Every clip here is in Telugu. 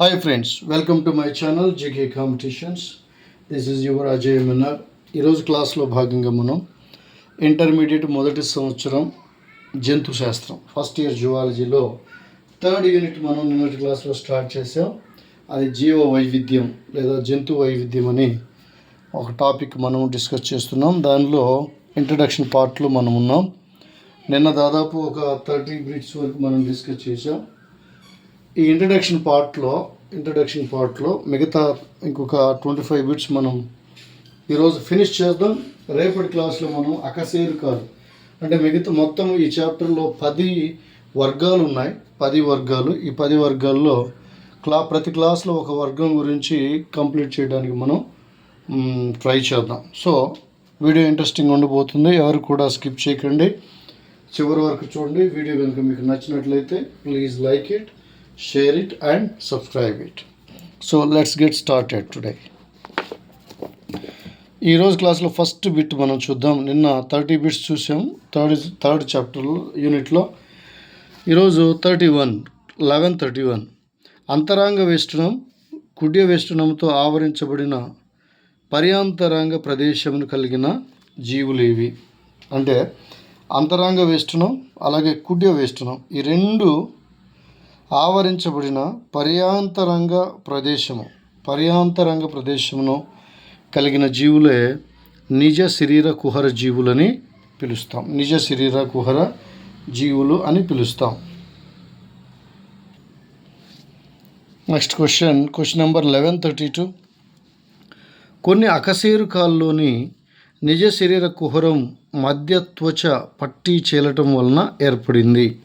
Hi friends welcome to my channel GK competitions this is your Ajay Minner ఈరోజు క్లాస్లో భాగంగా మనం ఇంటర్మీడియట్ మొదటి సంవత్సరం జంతు శాస్త్రం. ఫస్ట్ ఇయర్ జువాలజీలో థర్డ్ యూనిట్ మనం నిన్నటి క్లాస్లో స్టార్ట్ చేసాం అది జీవ వైవిధ్యం లేదా జంతు వైవిధ్యం అని ఒక టాపిక్ మనం డిస్కస్ చేస్తున్నాం. దానిలో ఇంట్రడక్షన్ పార్ట్లో మనం ఉన్నాం. నిన్న దాదాపు ఒక థర్టీ మినిట్స్ వరకు మనం డిస్కస్ చేసాం ఈ ఇంట్రడక్షన్ పార్ట్లో ఇంట్రడక్షన్ పార్ట్లో మిగతా ఇంకొక ట్వంటీ ఫైవ్ బిట్స్ మనం ఈరోజు ఫినిష్ చేద్దాం. రేపటి క్లాస్లో మనం అకసేరు కాదు. అంటే మిగతా మొత్తం ఈ చాప్టర్లో పది వర్గాలు ఉన్నాయి. పది వర్గాలు. ఈ పది వర్గాల్లో క్లా ప్రతి క్లాస్లో ఒక వర్గం గురించి కంప్లీట్ చేయడానికి మనం ట్రై చేద్దాం. సో వీడియో ఇంట్రెస్టింగ్ ఉండబోతుంది. ఎవరు కూడా స్కిప్ చేయకండి. చివరి వరకు చూడండి. వీడియో కనుక మీకు నచ్చినట్లయితే please like it share it and subscribe it so let's get started today ఈరోజు క్లాస్లో ఫస్ట్ బిట్ మనం చూద్దాం. నిన్న థర్టీ బిట్స్ చూసాం. థర్డ్ థర్డ్ చాప్టర్ యూనిట్లో ఈరోజు thirty one eleven thirty one అంతరాంగ వేష్టనం కుడ్య వేష్టనంతో ఆవరించబడిన పర్యాంతరాంగ ప్రదేశమును కలిగిన జీవులు ఇవి. అంటే అంతరాంగ వేష్టనం అలాగే కుడ్య వేష్టనం ఈ రెండు ఆవరించబడిన పర్యాంతరంగ ప్రదేశము. పర్యాంతరంగ ప్రదేశమును కలిగిన జీవులే నిజ శరీర కుహర జీవులని పిలుస్తాం. నిజ శరీర కుహర జీవులు అని పిలుస్తాం. Next question question number eleven thirty two కొన్ని అకశేరుకాల్లోని నిజ శరీర కుహరం మధ్య త్వచ పట్టి చేలటం వలన ఏర్పడింది.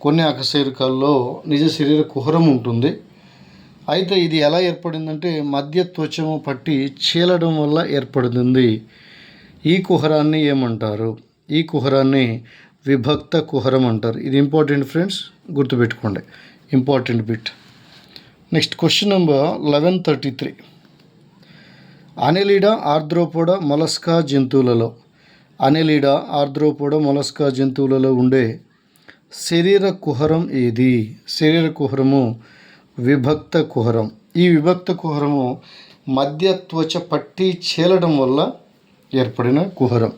కొన్ని అకశేరుకాల్లో నిజ శరీర కుహరం ఉంటుంది. అయితే ఇది ఎలా ఏర్పడిందంటే మధ్య త్వచము పట్టి చీలడం వల్ల ఏర్పడుతుంది. ఈ కుహరాన్ని ఏమంటారు? ఈ కుహరాన్ని విభక్త కుహరం అంటారు. ఇది ఇంపార్టెంట్ ఫ్రెండ్స్ గుర్తుపెట్టుకోండి. Important bit. Next question number eleven thirty three. Annelida Arthropoda Mollusca జంతువులలో అనెలిడా ఆర్ద్రోపోడ మొలస్కా జంతువులలో ఉండే శరీర కుహరం ఏది? శరీర కుహరము విభక్త కుహరం. ఈ విభక్త కుహరము మధ్య త్వచ పట్టి చేలడం వల్ల ఏర్పడిన కుహరం.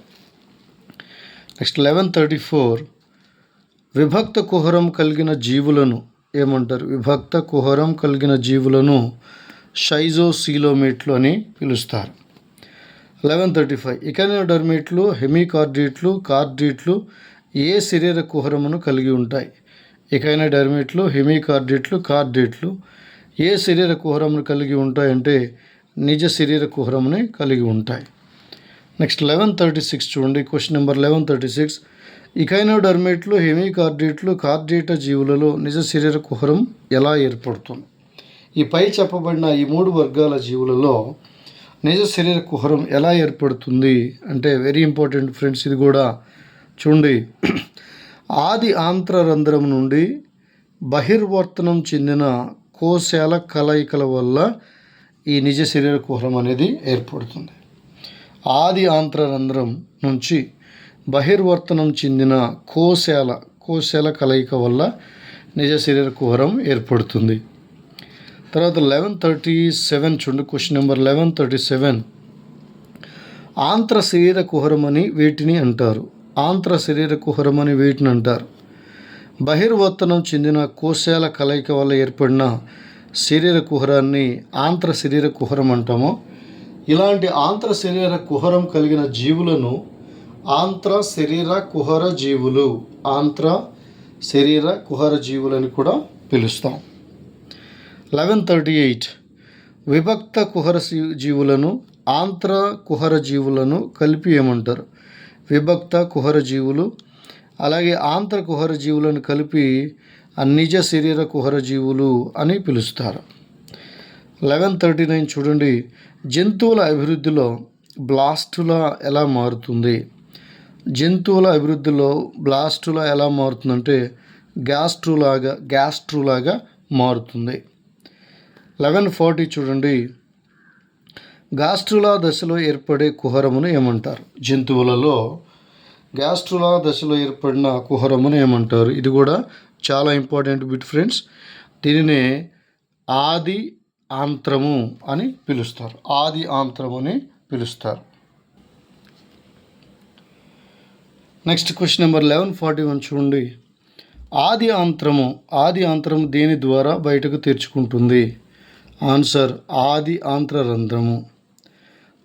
Next eleven thirty four. విభక్త కుహరం కలిగిన జీవులను ఏమంటారు? విభక్త కుహరం కలిగిన జీవులను షైజోసీలోమేట్లు అని పిలుస్తారు. Eleven thirty five. ఇకనోడర్మేట్లు హెమికార్డేట్లు కార్డేట్లు ఏ శరీర కుహరమును కలిగి ఉంటాయి? ఇకైనా డర్మిట్లు హెమికార్డేట్లు కార్డేట్లు ఏ శరీర కుహరమును కలిగి ఉంటాయంటే నిజ శరీర కుహరముని కలిగి ఉంటాయి. నెక్స్ట్ లెవెన్ థర్టీ సిక్స్ చూడండి. Question number eleven thirty six. ఇకైనోడర్మేట్లు హెమికార్డేట్లు కార్డేట జీవులలో నిజ శరీర కుహరం ఎలా ఏర్పడుతుంది? ఈ పై చెప్పబడిన ఈ మూడు వర్గాల జీవులలో నిజ శరీర కుహరం ఎలా ఏర్పడుతుంది? అంటే వెరీ ఇంపార్టెంట్ ఫ్రెండ్స్ ఇది కూడా చూడండి. ఆది ఆంత్రరంధ్రం నుండి బహిర్వర్తనం చెందిన కోశాల కలయికల వల్ల ఈ నిజ శరీర కుహరం అనేది ఏర్పడుతుంది. ఆది ఆంత్రరంధ్రం నుంచి బహిర్వర్తనం చెందిన కోశాల కోశాల కలయిక వల్ల నిజ శరీర కుహరం ఏర్పడుతుంది. తర్వాత లెవెన్ థర్టీ సెవెన్ చూడండి question number eleven thirty seven ఆంత్ర శరీర కుహరం అని వీటిని అంటారు? ఆంత్ర శరీర కుహరం అని వీటిని అంటారు బహిర్వర్తనం చెందిన కోశాల కలయిక వల్ల ఏర్పడిన శరీర కుహరాన్ని ఆంత్ర శరీర కుహరం అంటాము. ఇలాంటి ఆంత్ర శరీర కుహరం కలిగిన జీవులను ఆంత్ర శరీర కుహర జీవులు ఆంత్ర శరీర కుహర జీవులని కూడా పిలుస్తాం. Eleven thirty eight. విభక్త కుహర జీవులను ఆంత్ర కుహర జీవులను కలిపి ఏమంటారు? విభక్త కుహర జీవులు అలాగే ఆంతర కుహర జీవులను కలిపి నిజ శరీర కుహర జీవులు అని పిలుస్తారు. లెవెన్ థర్టీ నైన్ చూడండి. జంతువుల అభివృద్ధిలో బ్లాస్టుల ఎలా మారుతుంది? జంతువుల అభివృద్ధిలో బ్లాస్టుల ఎలా మారుతుందంటే గ్యాస్ట్రులాగా గ్యాస్ట్రులాగా మారుతుంది. లెవెన్ ఫార్టీ చూడండి. గాస్ట్రులా దశలో ఏర్పడే కుహరమును ఏమంటారు? జంతువులలో గ్యాస్ట్రులా దశలో ఏర్పడిన కుహరమును ఏమంటారు? ఇది కూడా చాలా ఇంపార్టెంట్ బిట్ ఫ్రెండ్స్. దీనినే ఆది ఆంత్రము అని పిలుస్తారు. ఆది ఆంత్రము అని పిలుస్తారు. Next question number eleven forty one చూడండి. ఆది ఆంత్రము ఆది ఆంత్రము దేని ద్వారా బయటకు తెరుచుకుంటుంది? ఆన్సర్ ఆది ఆంత్ర రంధ్రము.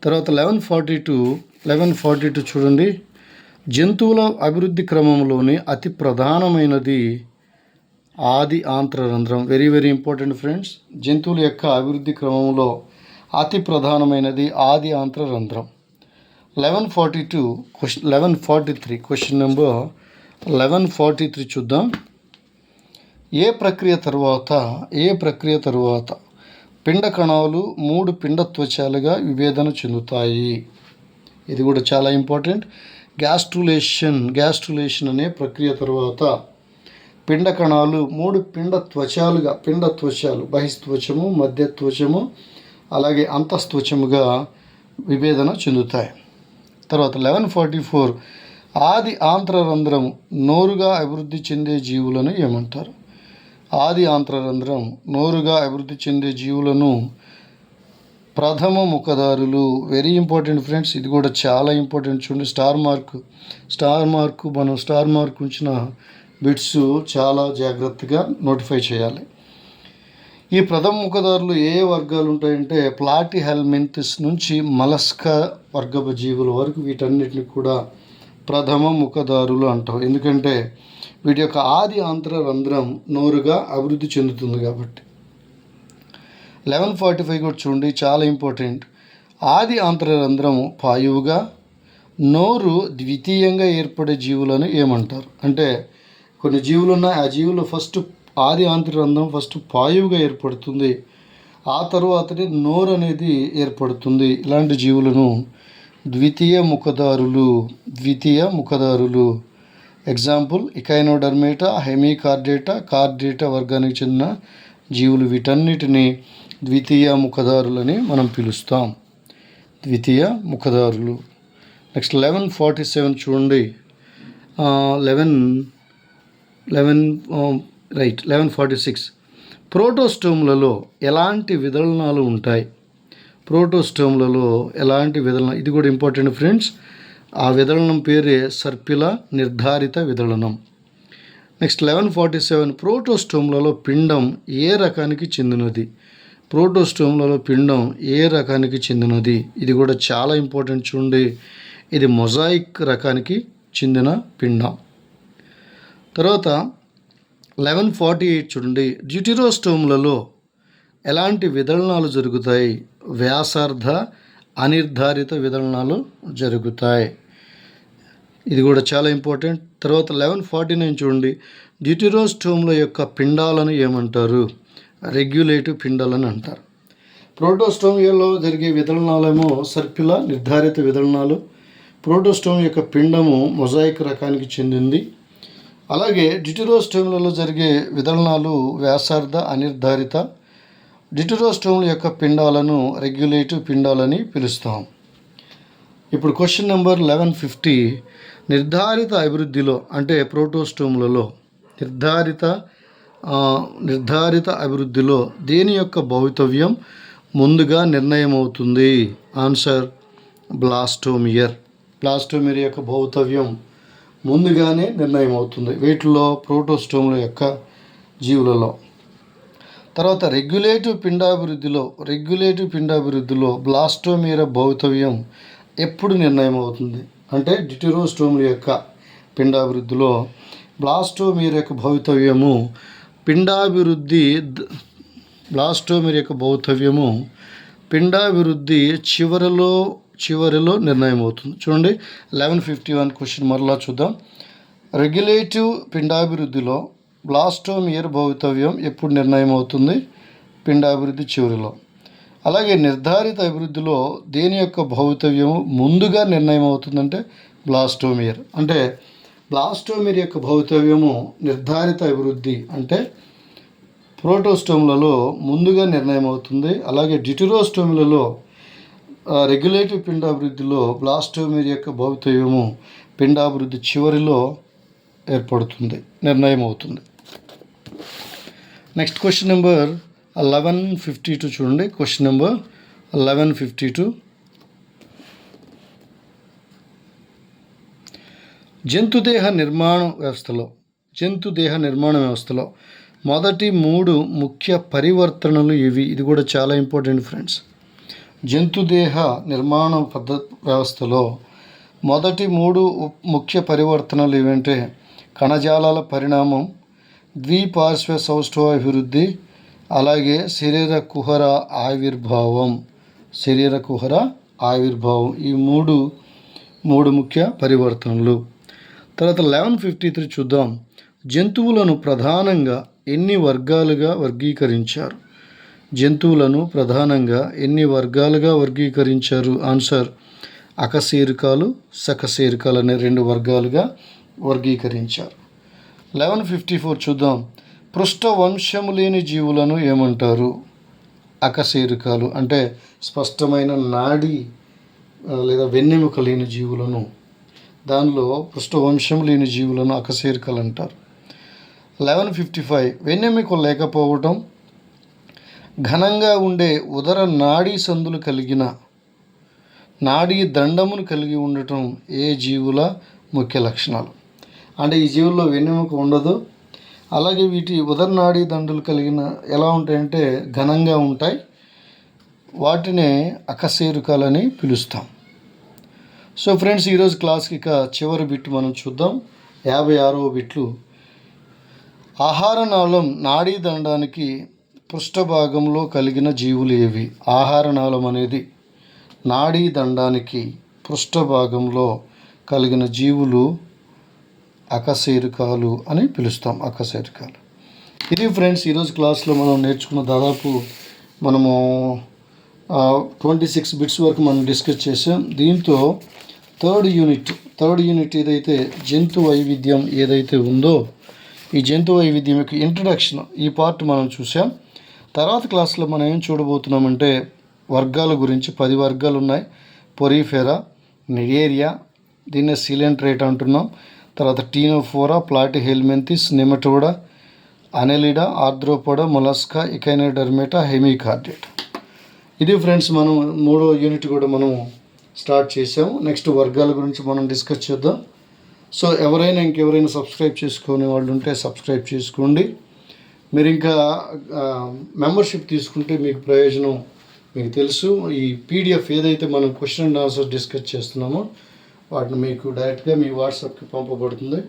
తర్వాత eleven forty two eleven forty two చూడండి. జంతువుల అభివృద్ధి క్రమంలోని అతి ప్రధానమైనది ఆది ఆంత్రరంధ్రం వెరీ వెరీ ఇంపార్టెంట్ ఫ్రెండ్స్ జంతువుల యొక్క అభివృద్ధి క్రమంలో అతి ప్రధానమైనది ఆది ఆంత్రరంధ్రం eleven forty two question eleven forty three question number eleven forty three చూద్దాం. ఏ ప్రక్రియ తర్వాత ఏ ప్రక్రియ తరువాత పిండ కణాలు మూడు పిండ త్వచాలుగా విభేదన చెందుతాయి. ఇది కూడా చాలా ఇంపార్టెంట్. గ్యాస్ట్రులేషన్ గ్యాస్ట్రులేషన్ అనే ప్రక్రియ తర్వాత పిండ కణాలు మూడు పిండ త్వచాలుగా పిండ త్వచాలు బహిస్త్వచము మధ్య త్వచము అలాగే అంతస్త్వచముగా విభేదన చెందుతాయి. తర్వాత లెవెన్ ఫార్టీ ఫోర్ ఆది ఆంత్రరంధ్రం నోరుగా అభివృద్ధి చెందే జీవులను ఏమంటారు? ఆది ఆంత్రరంధ్రం నోరుగా అభివృద్ధి చెందే జీవులను ప్రథమ ముఖదారులు. వెరీ ఇంపార్టెంట్ ఫ్రెండ్స్ ఇది కూడా చాలా ఇంపార్టెంట్ చూడండి స్టార్ మార్క్ స్టార్ మార్క్ మనం స్టార్ మార్క్ ఉంచిన బిట్స్ చాలా జాగ్రత్తగా నోటిఫై చేయాలి. ఈ ప్రథమ ముఖదారులు ఏ వర్గాలు ఉంటాయంటే ప్లాటి హెల్మెంతిస్ నుంచి మలస్క వర్గపు జీవుల వరకు వీటన్నిటిని కూడా ప్రథమ ముఖదారులు అంటాం. ఎందుకంటే వీటి యొక్క ఆది ఆంతర రంధ్రం నోరుగా అభివృద్ధి చెందుతుంది కాబట్టి. లెవెన్ ఫార్టీ ఫైవ్ కూడా చూడండి చాలా ఇంపార్టెంట్. ఆది ఆంతర రంధ్రము పాయువుగా నోరు ద్వితీయంగా ఏర్పడే జీవులను ఏమంటారు? అంటే కొన్ని జీవులు ఉన్నాయి ఆ జీవులు ఫస్ట్ ఆది ఆంతర రంధ్రం ఫస్ట్ పాయువుగా ఏర్పడుతుంది. ఆ తర్వాతనే నోరు అనేది ఏర్పడుతుంది. ఇలాంటి జీవులను ద్వితీయ ముఖదారులు ద్వితీయ ముఖదారులు ఎగ్జాంపుల్ ఇకైనోడర్మేటా హెమీకార్డేటా కార్డేటా వర్గానికి చెందిన జీవులు వీటన్నిటిని ద్వితీయ ముఖదారులని మనం పిలుస్తాం. ద్వితీయ ముఖదారులు. నెక్స్ట్ లెవెన్ ఫార్టీ సెవెన్ చూడండి eleven eleven right eleven forty six ప్రోటోస్టోమ్లలో ఎలాంటి విదలనాలు ఉంటాయి? ప్రోటోస్టోమ్లలో ఎలాంటి విదలన ఇది కూడా ఇంపార్టెంట్ ఫ్రెండ్స్ ఆ విదళనం పేరే సర్పిల నిర్ధారిత విదళనం నెక్స్ట్ లెవెన్ ఫార్టీ సెవెన్ ప్రోటోస్టోమ్లలో పిండం ఏ రకానికి చెందినది? ప్రోటోస్టోమ్లలో పిండం ఏ రకానికి చెందినది? ఇది కూడా చాలా ఇంపార్టెంట్ చూడండి. ఇది మొజాయిక్ రకానికి చెందిన పిండం. తర్వాత లెవెన్ ఫార్టీ ఎయిట్ చూడండి. డ్యూటిరోస్టోమ్లలో ఎలాంటి విదళనాలు జరుగుతాయి? వ్యాసార్థ అనిర్ధారిత విదలనాలు జరుగుతాయి. ఇది కూడా చాలా ఇంపార్టెంట్. తర్వాత లెవెన్ ఫార్టీ నైన్ చూడండి డ్యూటిరోస్టోమ్ల యొక్క పిండాలను ఏమంటారు? రెగ్యులేటివ్ పిండాలని అంటారు. ప్రోటోస్టోమియాలో జరిగే విదలనాలేమో సర్పిల నిర్ధారిత విదలనాలు ప్రోటోస్టోమ్ యొక్క పిండము మొజాయిక్ రకానికి చెందింది. అలాగే డిటిరోస్టోమ్లలో జరిగే విదలనాలు వ్యాసార్థ అనిర్ధారిత డిటిరోస్టోముల యొక్క పిండాలను రెగ్యులేటివ్ పిండాలని పిలుస్తాం. ఇప్పుడు క్వశ్చన్ నెంబర్ లెవెన్ ఫిఫ్టీ నిర్ధారిత అభివృద్ధిలో అంటే ప్రోటోస్టోమ్లలో నిర్ధారిత నిర్ధారిత అభివృద్ధిలో దేని యొక్క భవితవ్యం ముందుగా నిర్ణయం అవుతుంది ఆన్సర్ బ్లాస్టోమియర్. బ్లాస్టోమియర్ యొక్క భౌతవ్యం ముందుగానే నిర్ణయం అవుతుంది వీటిలో ప్రోటోస్టోముల యొక్క జీవులలో. తర్వాత రెగ్యులేటివ్ పిండాభివృద్ధిలో రెగ్యులేటివ్ పిండాభివృద్ధిలో బ్లాస్టోమీర భౌతవ్యం ఎప్పుడు నిర్ణయం అవుతుంది అంటే డిటిరోస్టోముల యొక్క పిండాభివృద్ధిలో బ్లాస్టోమీర యొక్క భౌతవ్యము పిండాభివృద్ధి బ్లాస్టోమీర యొక్క భౌతవ్యము పిండాభివృద్ధి చివరిలో చివరిలో నిర్ణయం అవుతుంది చూడండి లెవెన్ ఫిఫ్టీ వన్ క్వశ్చన్ మరలా చూద్దాం. రెగ్యులేటివ్ పిండాభివృద్ధిలో బ్లాస్టోమియర్ భవితవ్యం ఎప్పుడు నిర్ణయం అవుతుంది పిండాభివృద్ధి చివరిలో. అలాగే నిర్ధారిత అభివృద్ధిలో దేని యొక్క భవితవ్యం ముందుగా నిర్ణయం అవుతుందంటే బ్లాస్టోమియర్ అంటే బ్లాస్టోమియర్ యొక్క భవితవ్యము నిర్ధారిత అభివృద్ధి అంటే ప్రోటోస్టోమ్లలో ముందుగా నిర్ణయం అవుతుంది అలాగే డిటిరోస్టోమ్లలో రెగ్యులేటివ్ పిండాభివృద్ధిలో బ్లాస్టోమియర్ యొక్క భవితవ్యము పిండాభివృద్ధి చివరిలో ఏర్పడుతుంది నిర్ణయం అవుతుంది next question number eleven fifty two చూడండి. Question number eleven fifty two జంతుదేహ నిర్మాణ వ్యవస్థలో జంతుదేహ నిర్మాణ వ్యవస్థలో మొదటి మూడు ముఖ్య పరివర్తనలు ఇవి. ఇది కూడా చాలా ఇంపార్టెంట్ ఫ్రెండ్స్. జంతుదేహ నిర్మాణ పద్ధతి వ్యవస్థలో మొదటి మూడు ముఖ్య పరివర్తనలు ఏవంటే కణజాలాల పరిణామం ద్విపార్శ్వ సౌష్ఠవాభివృద్ధి అలాగే శరీర కుహర ఆవిర్భావం శరీర కుహర ఆవిర్భావం ఈ మూడు మూడు ముఖ్య పరివర్తనలు. తర్వాత లెవెన్ ఫిఫ్టీ త్రీ చూద్దాం. జంతువులను ప్రధానంగా ఎన్ని వర్గాలుగా వర్గీకరించారు? జంతువులను ప్రధానంగా ఎన్ని వర్గాలుగా వర్గీకరించారు? ఆన్సర్ అకశేరుకాలు సకశేరుకాలు అనే రెండు వర్గాలుగా వర్గీకరించారు. లెవెన్ ఫిఫ్టీ ఫోర్ చూద్దాం. పృష్ఠ వంశము లేని జీవులను ఏమంటారు? అకశేరుకాలు అంటే స్పష్టమైన నాడి లేదా వెన్నెముక లేని జీవులను. దానిలో పృష్ఠవంశం లేని జీవులను అకశీరికలు అంటారు. లెవెన్ ఫిఫ్టీ ఫైవ్ వెన్నెముక లేకపోవటం ఘనంగా ఉండే ఉదర నాడీ సందులు కలిగిన నాడీ దండమును కలిగి ఉండటం ఏ జీవుల ముఖ్య లక్షణాలు? అంటే ఈ జీవుల్లో వెన్నెముక ఉండదు. అలాగే వీటి ఉదర్నాడి దండులు కలిగిన ఎలా ఉంటాయంటే ఘనంగా ఉంటాయి. వాటినే అకశేరుకాలని పిలుస్తాం. సో ఫ్రెండ్స్ ఈరోజు క్లాస్కి ఇక చివరి బిట్ మనం చూద్దాం. యాభై ఆరవ బిట్లు. ఆహార నాళం నాడీ దండానికి పృష్ఠభాగంలో కలిగిన జీవులు ఏవి? ఆహార నాళం అనేది నాడీ దండానికి పృష్ఠభాగంలో కలిగిన జీవులు అకశీరుకాలు అని పిలుస్తాం అకశీరుకాలు. ఇది ఫ్రెండ్స్ ఈరోజు క్లాస్లో మనం నేర్చుకున్న దాదాపు మనము ట్వంటీ సిక్స్ బిట్స్ వరకు మనం డిస్కస్ చేసాం. దీంతో థర్డ్ యూనిట్ థర్డ్ యూనిట్ ఏదైతే జంతు వైవిధ్యం ఏదైతే ఉందో ఈ జంతు వైవిధ్యం యొక్క ఇంట్రడక్షన్ ఈ పార్ట్ మనం చూసాం. తర్వాత క్లాస్లో మనం ఏం చూడబోతున్నామంటే వర్గాల గురించి పది వర్గాలు ఉన్నాయి పొరీఫెరా నిడేరియా దీన్నే సిలెంట్రేట్ అంటున్నాం. తర్వాత ctenophora platyhelminthes nematoda annelida arthropoda mollusca echinodermata hemichordate ఇది ఫ్రెండ్స్ మనం మూడో యూనిట్ కూడా మనం స్టార్ట్ చేసాము నెక్స్ట్ వర్గాల గురించి మనం డిస్కస్ చేద్దాం. సో ఎవరైనా ఇంకెవరైనా సబ్స్క్రైబ్ చేసుకునే వాళ్ళు ఉంటే సబ్స్క్రైబ్ చేసుకోండి. మీరు ఇంకా మెంబర్షిప్ తీసుకుంటే మీకు ప్రయోజనం మీకు తెలుసు. ఈ పీడిఎఫ్ ఏదైతే మనం క్వశ్చన్ అండ్ ఆన్సర్ డిస్కస్ చేస్తున్నామో వాటిని మీకు డైరెక్ట్గా మీ వాట్సాప్కి పంపబడుతుంది.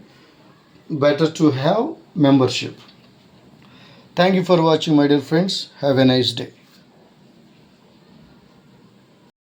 Better to have membership thank you for watching my dear friends have a nice day